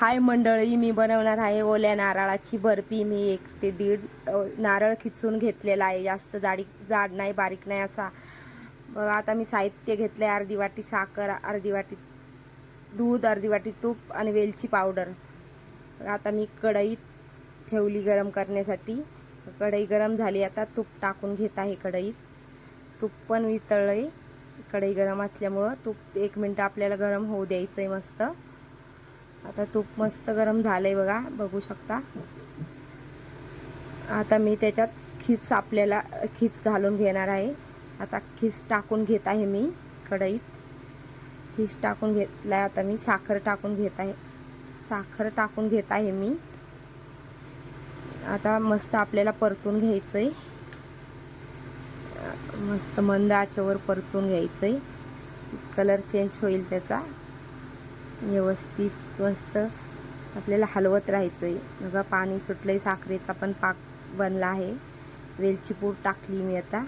हाय मंडळी मी बनवणार आहे ओल्या नारळाची बर्फी. मी एक ते दीड नारळ खिचून घेतलेला आहे. जास्त जाडी जाड नाही बारीक नाही असा. आता मी साहित्य घेतलं आहे अर्धी वाटी साखर अर्धी वाटी दूध अर्धी वाटी तूप आणि वेलची पावडर. आता मी कढईत ठेवली गरम करण्यासाठी. कढई गरम झाली. आता तूप टाकून घेत आहे कढईत तूप पण वितळलं आहे कढई गरम असल्यामुळं तूप एक मिनटं आपल्याला गरम होऊ द्यायचं आहे मस्त. आता तूप मस्त गरम झालंय बघा बघू शकता. आता मी त्याच्यात खीस आपल्याला खीस घालून घेणार आहे. आता खीस टाकून घेत आहे मी कढईत. खीस टाकून घेतलाय आता मी साखर टाकून घेत आहे. साखर टाकून घेत आहे मी. आता मस्त आपल्याला परतून घ्यायचं आहे मस्त मंद आचेवर परतून घ्यायचं आहे कलर चेंज होईल त्याचा. व्यवस्थित मस्त आपल्याला हलवत राहायचं आहे बघा पाणी सुटलं आहे साखरेचा पण पाक बनला आहे. वेलची पूड टाकली मी आता.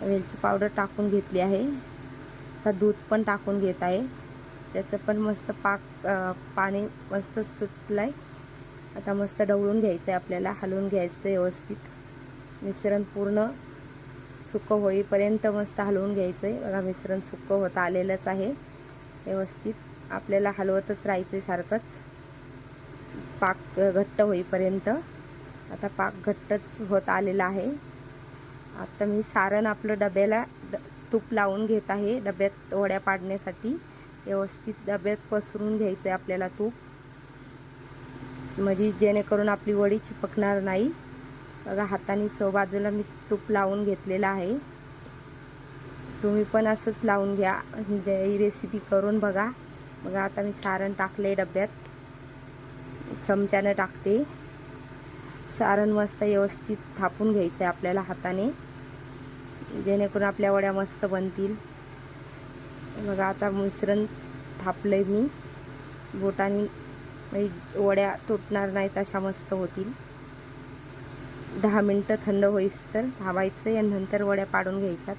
वेलची पावडर टाकून घेतली आहे. आता दूध पण टाकून घेत आहे. त्याचं पण मस्त पाक पाणी मस्त सुटलं आहे आता मस्त ढवळून घ्यायचं आहे आपल्याला हलवून घ्यायचं आहे व्यवस्थित. मिश्रण पूर्ण सुकं होईपर्यंत मस्त हलवून घ्यायचं आहे बघा मिश्रण सुकं होत आलेलंच आहे. व्यवस्थित. आपल्याला हलवतच राहायचं आहे सारखंच. पाक घट्ट होईपर्यंत. आता पाक घट्टच होत आलेला आहे. आता मी सारण आपलं डब्याला ड तूप लावून घेत आहे. डब्यात वड्या पाडण्यासाठी व्यवस्थित डब्यात पसरून घ्यायचं आहे आपल्याला तूप. म्हणजे जेणेकरून आपली वडी चिपकणार नाही. बघा हाताने चव बाजूला मी तूप लावून घेतलेलं आहे. तुम्ही पण असंच लावून घ्या. म्हणजे ही रेसिपी करून बघा. बघा आता मी सारण टाकले डब्यात. चमच्यानं टाकते. सारण मस्त व्यवस्थित थापून घ्यायचं आहे आपल्याला हाताने. जेणेकरून आपल्या वड्या मस्त बनतील. बघा आता मिश्रण आहे मी. बोटाने म्हणजे वड्या तुटणार नाहीत अशा मस्त होतील. दहा मिनटं थंड होईस तर थांबायचं आहे आणि नंतर वड्या पाडून घ्यायच्यात.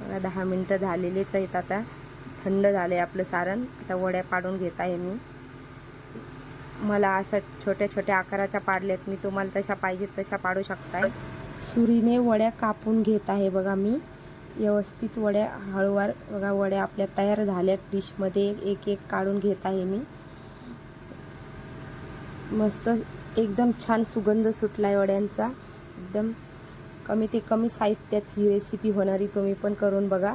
बघा दहा मिनटं झालेलेच आहेत आता. थंड झालं आहे आपलं सारण. आता वड्या पाडून घेत आहे मी. मला अशा छोट्या छोट्या आकाराच्या पाडल्यात. मी तुम्हाला तशा पाहिजेत तशा पाडू शकताय. सुरीने वड्या कापून घेत आहे बघा मी. व्यवस्थित वड्या हळूवार बघा वड्या आपल्या तयार झाल्यात. डिशमध्ये एक एक काढून घेत आहे मी. मस्त एकदम छान सुगंध सुटला आहे वड्यांचा. एकदम कमी ते कमी साहित्यात ही रेसिपी होणारी तुम्ही पण करून बघा.